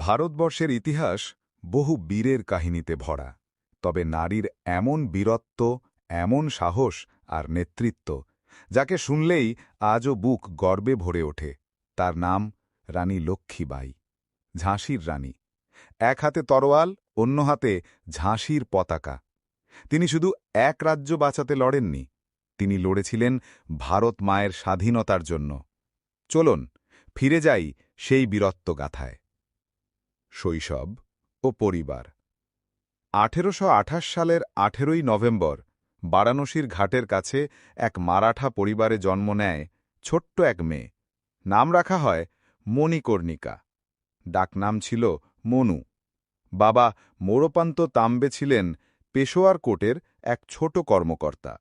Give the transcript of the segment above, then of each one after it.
ভারতবর্ষের ইতিহাস বহু বীরের কাহিনীতে ভরা, তবে নারীর এমন বীরত্ব, এমন সাহস আর নেতৃত্ব, যাকে শুনলেই আজও বুক গর্বে ভরে ওঠে, তার নাম রানী লক্ষ্মীবাই, ঝাঁসির রানী। এক হাতে তরোয়াল, অন্য হাতে ঝাঁসির পতাকা। তিনি শুধু এক রাজ্য বাঁচাতে লড়েননি, তিনি লড়েছিলেন ভারত মায়ের স্বাধীনতার জন্য। চলুন, ফিরে যাই সেই বীরত্ব গাথায় শৈশব ও পরিবার। আঠেরোশ আঠাশ সালের আঠেরোই নভেম্বর, বারাণসীর ঘাটের কাছে এক মারাঠা পরিবারে জন্ম নেয় ছোট্ট এক মেয়ে। নাম রাখা হয় মণিকর্ণিকা। ডাকনাম ছিল মনু। বাবা মোরপান্ত তাম্বে ছিলেন পেশোয়ার কোটের এক ছোট কর্মকর্তা।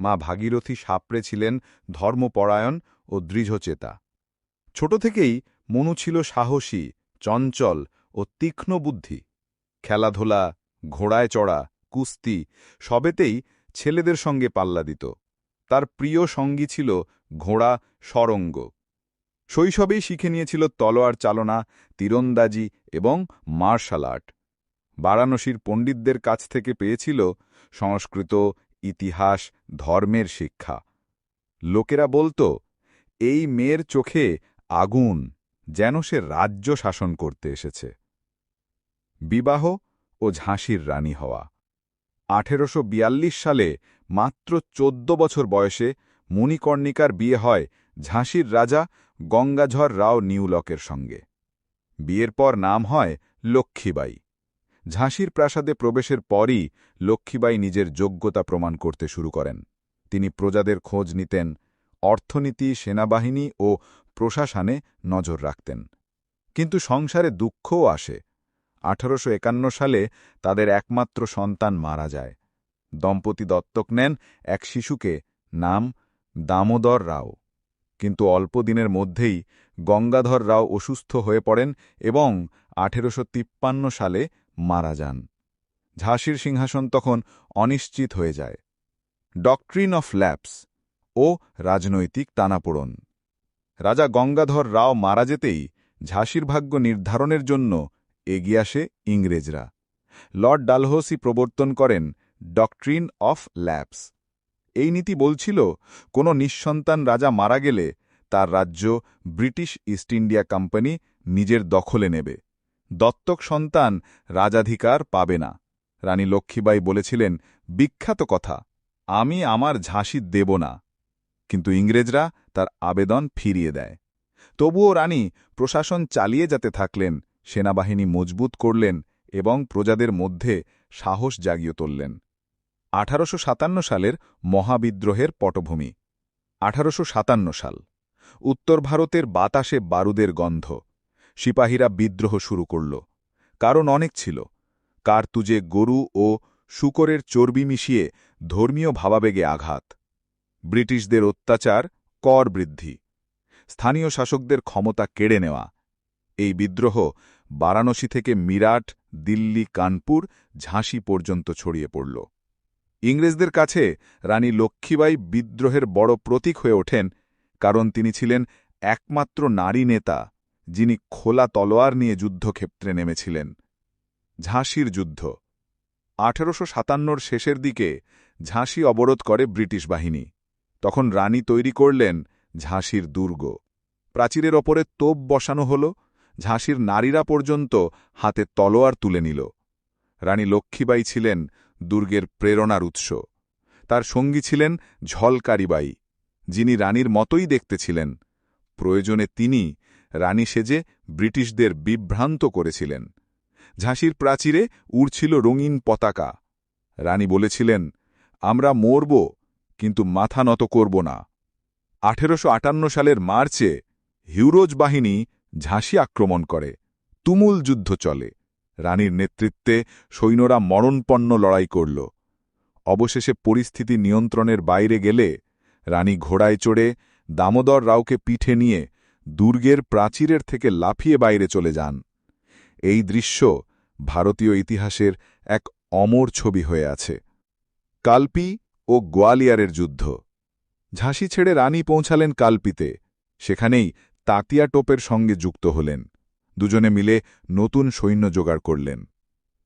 মা ভাগীরথী সাপড়ে ছিলেন ধর্মপরায়ণ ও দৃঢ়চেতা। ছোট থেকেই মনু ছিল সাহসী, চঞ্চল ও তীক্ষ্ণ বুদ্ধি, খেলাধুলা, ঘোড়ায় চড়া, কুস্তি, সবেতেই ছেলেদের সঙ্গে পাল্লা দিত। তার প্রিয় সঙ্গী ছিল ঘোড়া সরঙ্গ। শৈশবেই শিখে নিয়েছিল তলোয়ার চালনা, তীরন্দাজি এবং মার্শাল আর্ট। বারাণসীর পণ্ডিতদের কাছ থেকে পেয়েছিল সংস্কৃত, ইতিহাস, ধর্মের শিক্ষা। লোকেরা বলতো, এই মেয়ের চোখে আগুন যেন সে রাজ্য শাসন করতে এসেছে। বিবাহ ও ঝাঁসির রানী হওয়া। আঠেরোশো সালে মাত্র চোদ্দ বছর বয়সে মণিকর্ণিকার বিয়ে হয় ঝাঁসির রাজা গঙ্গাঝর রাও নিউলকের সঙ্গে। বিয়ের পর নাম হয় লক্ষ্মীবাই। ঝাঁসির প্রাসাদে প্রবেশের পরই লক্ষ্মীবাই নিজের যোগ্যতা প্রমাণ করতে শুরু করেন। তিনি প্রজাদের খোঁজ নিতেন, অর্থনীতি, সেনাবাহিনী ও প্রশাসনে নজর রাখতেন। কিন্তু সংসারে দুঃখও আসে। আঠারোশো সালে তাদের একমাত্র সন্তান মারা যায়। দম্পতি দত্তক নেন এক শিশুকে নাম দামোদর রাও। কিন্তু অল্প দিনের মধ্যেই গঙ্গাধর রাও অসুস্থ হয়ে পড়েন এবং আঠেরোশো তিপ্পান্ন সালে মারা যান। ঝাঁসির সিংহাসন তখন অনিশ্চিত হয়ে যায়। ডক্ট্রিন অফ ল্যাপস ও রাজনৈতিক টানাপোড়ন। রাজা গঙ্গাধর রাও মারা যেতেই ঝাঁসির ভাগ্য নির্ধারণের জন্য এগিয়ে আসে ইংরেজরা। লর্ড ডালহৌসি প্রবর্তন করেন ডক্ট্রিন অফ ল্যাপস। এই নীতি বলছিল, কোনো নিঃসন্তান রাজা মারা গেলে তার রাজ্য ব্রিটিশ ইস্ট ইন্ডিয়া কোম্পানি নিজের দখলে নেবে। দত্তক সন্তান রাজাধিকার পাবে না। রানী লক্ষ্মীবাই বলেছিলেন, বিখ্যাত কথা, আমি আমার ঝাঁসি দেব না। কিন্তু ইংরেজরা তার আবেদন ফিরিয়ে দেয়। তবুও রানী প্রশাসন চালিয়ে যেতে থাকলেন সেনাবাহিনী মজবুত করলেন এবং প্রজাদের মধ্যে সাহস জাগিয়ে তুললেন। আঠারোশো সাতান্ন সালের মহাবিদ্রোহের পটভূমি। আঠারোশ সাতান্ন সাল। উত্তর ভারতের বাতাসে বারুদের গন্ধ। সিপাহীরা বিদ্রোহ শুরু করল। কারণ অনেক ছিল। কারতুজে গরু ও শুকরের চর্বি মিশিয়ে ধর্মীয় ভাবাবেগে আঘাত। ব্রিটিশদের অত্যাচার, কর বৃদ্ধি। স্থানীয় শাসকদের ক্ষমতা কেড়ে নেওয়া। এই বিদ্রোহ বারাণসী থেকে মিরাট, দিল্লি, কানপুর, ঝাঁসি পর্যন্ত ছড়িয়ে পড়ল। ইংরেজদের কাছে রানী লক্ষ্মীবাই বিদ্রোহের বড় প্রতীক হয়ে ওঠেন, কারণ তিনি ছিলেন একমাত্র নারী নেতা, যিনি খোলা তলোয়ার নিয়ে যুদ্ধক্ষেত্রে নেমেছিলেন। ঝাঁসির যুদ্ধ। আঠেরোশো সাতান্নর শেষের দিকে ঝাঁসি অবরোধ করে ব্রিটিশ বাহিনী। তখন রানী তৈরি করলেন ঝাঁসির দুর্গ। প্রাচীরের ওপরে তোপ বসানো হল ঝাঁসির নারীরা পর্যন্ত হাতে তলোয়ার তুলে নিল। রানী লক্ষ্মীবাই ছিলেন দুর্গের প্রেরণার উৎস। তার সঙ্গী ছিলেন ঝলকারিবাই যিনি রানীর মতোই দেখতেছিলেন প্রয়োজনে তিনি রানী সেজে ব্রিটিশদের বিভ্রান্ত করেছিলেন। ঝাঁসির প্রাচীরে উড়ছিল রঙিন পতাকা। রানী বলেছিলেন, আমরা মরব, কিন্তু মাথা নত করব না। আঠেরোশো আটান্ন সালের মার্চে হিউরোজ বাহিনী ঝাঁসি আক্রমণ করে। তুমুল যুদ্ধ চলে। রানীর নেতৃত্বে সৈন্যরা মরণপন্ন লড়াই করল। অবশেষে পরিস্থিতি নিয়ন্ত্রণের বাইরে গেলে রানী ঘোড়ায় চড়ে দামোদর রাওকে পিঠে নিয়ে দুর্গের প্রাচীরের থেকে লাফিয়ে বাইরে চলে যান। এই দৃশ্য ভারতীয় ইতিহাসের এক অমর ছবি হয়ে আছে। কালপি ও গোয়ালিয়ারের যুদ্ধ। ঝাঁসি ছেড়ে রানী পৌঁছালেন কালপিতে। সেখানেই তাঁতিয়া টোপের সঙ্গে যুক্ত হলেন। দুজনে মিলে নতুন সৈন্য জোগাড় করলেন।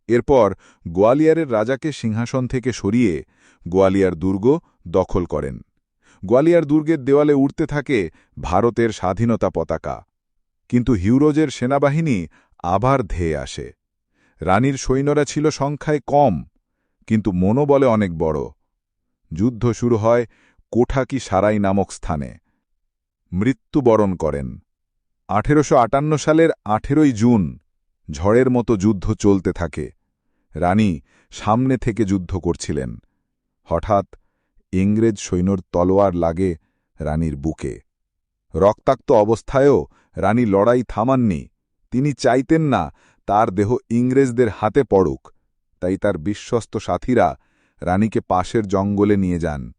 এরপর গোয়ালিয়রের রাজাকে সিংহাসন থেকে সরিয়ে গোয়ালিয়র দুর্গ দখল করেন। গোয়ালিয়র দুর্গের দেওয়ালে উঠতে থাকে ভারতের স্বাধীনতা পতাকা। কিন্তু হিউরোজের সেনাবাহিনী আবার ধেয়ে আসে। রানীর সৈন্যরা ছিল সংখ্যায় কম, কিন্তু মনোবলে অনেক বড়। যুদ্ধ শুরু হয় কোঠাকি সারাই নামক স্থানে। মৃত্যুবরণ করেন। আঠেরোশো সালের আঠেরোই জুন ঝড়ের মতো যুদ্ধ চলতে থাকে। রানী সামনে থেকে যুদ্ধ করছিলেন। হঠাৎ ইংরেজ সৈন্যর তলোয়ার লাগে রানীর বুকে। রক্তাক্ত অবস্থায়ও রানী লড়াই থামাননি। তিনি চাইতেন না তার দেহ ইংরেজদের হাতে পড়ুক। তাই তার বিশ্বস্ত সাথীরা রানীকে পাশের জঙ্গলে নিয়ে যান।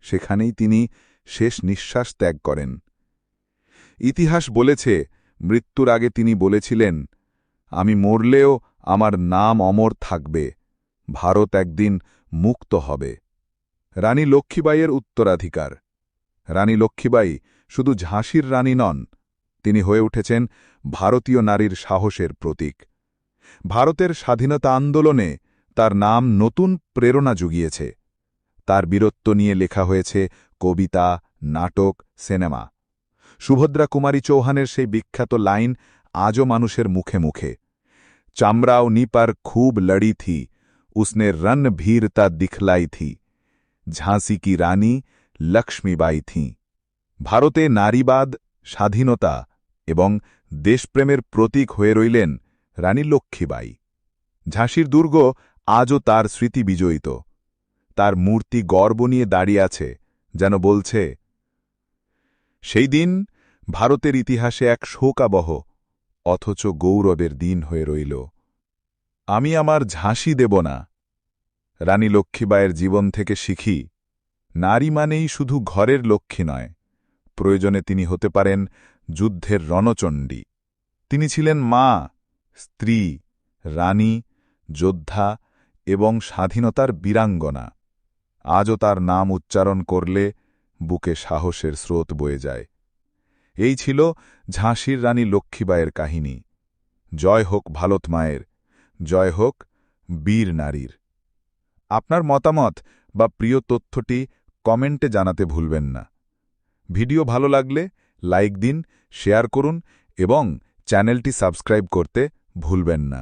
সেখানেই তিনি শেষ নিঃশ্বাস ত্যাগ করেন। ইতিহাস বলেছে, মৃত্যুর আগে তিনি বলেছিলেন, আমি মরলেও আমার নাম অমর থাকবে, ভারত একদিন মুক্ত হবে। রানী লক্ষ্মীবাইয়ের উত্তরাধিকার। রানী লক্ষ্মীবাই শুধু ঝাঁসির রানী নন, তিনি হয়ে উঠেছেন ভারতীয় নারীর সাহসের প্রতীক। ভারতের স্বাধীনতা আন্দোলনে তার নাম নতুন প্রেরণা জুগিয়েছে। তার বীরত্ব নিয়ে লেখা হয়েছে কবিতা, নাটক, সিনেমা। সুভদ্রা কুমারী চৌহানের সেই বিখ্যাত লাইন আজও মানুষের মুখে মুখে। চামড়াও নিপার খুব লড়ি থি, উসনে রন ভীরতা দিখলাই থি। ঝাঁসি কি রানী লক্ষ্মীবাই থি। ভারতে নারীবাদ, স্বাধীনতা এবং দেশপ্রেমের প্রতীক হয়ে রইলেন রানী লক্ষ্মীবাই ঝাঁসির দুর্গ আজও তার স্মৃতি বিজয়িত তার মূর্তি গর্ব নিয়ে দাঁড়িয়ে আছে, যেন বলছে, সেই দিন ভারতের ইতিহাসে এক শোকাবহ, অথচ গৌরবের দিন হয়ে রইল। আমি আমার ঝাঁসি দেব না। রানী লক্ষ্মীবাইয়ের জীবন থেকে শিখি, নারী মানেই শুধু ঘরের লক্ষ্মী নয়, প্রয়োজনে তিনি হতে পারেন যুদ্ধের রণচণ্ডী। তিনি ছিলেন মা, স্ত্রী, রানী, যোদ্ধা এবং স্বাধীনতার বীরাঙ্গনা। আজও তার নাম উচ্চারণ করলে বুকে সাহসের স্রোত বয়ে যায়। এই ছিল ঝাঁসির রানী লক্ষ্মীবাইয়ের কাহিনী। জয় হোক ভালত মায়ের, জয় হোক বীর নারীর। আপনার মতামত বা প্রিয় তথ্যটি কমেন্টে জানাতে ভুলবেন না। ভিডিও ভালো লাগলে লাইক দিন, শেয়ার করুন এবং চ্যানেলটি সাবস্ক্রাইব করতে ভুলবেন না।